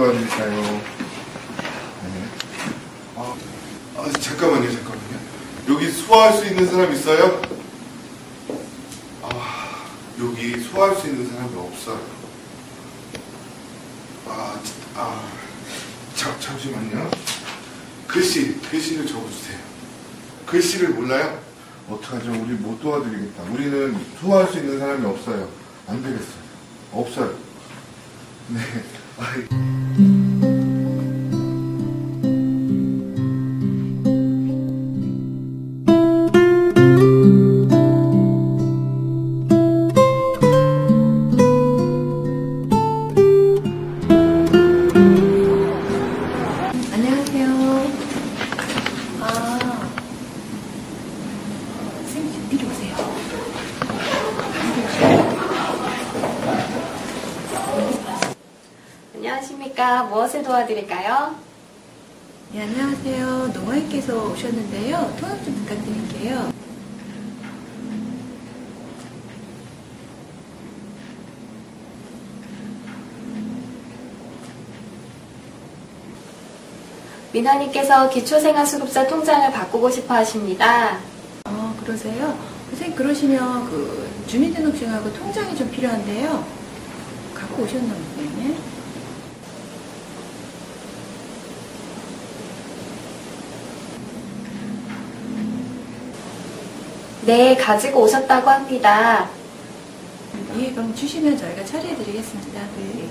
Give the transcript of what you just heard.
도와드릴까요? 네. 아, 아, 잠깐만요, 잠깐만요. 여기 소화할 수 있는 사람 있어요? 아, 여기 소화할 수 있는 사람이 없어요. 아, 지- 아, 자, 잠시만요. 글씨, 글씨를 적어주세요. 글씨를 몰라요? 어떡하죠? 우리 못 도와드리겠다. 우리는 소화할 수 있는 사람이 없어요. 안 되겠어요. 없어요. 네. 아이. 안녕하십니까. 무엇을 도와드릴까요? 네, 안녕하세요. 농아인께서 오셨는데요. 통화 좀 부탁드릴게요. 민원님께서 기초생활수급자 통장을 바꾸고 싶어 하십니다. 어, 그러세요? 선생님, 그러시면 그 주민등록증하고 통장이 좀 필요한데요. 갖고 오셨나 보네. 네, 가지고 오셨다고 합니다. 예, 그럼 주시면 저희가 처리해드리겠습니다. 네.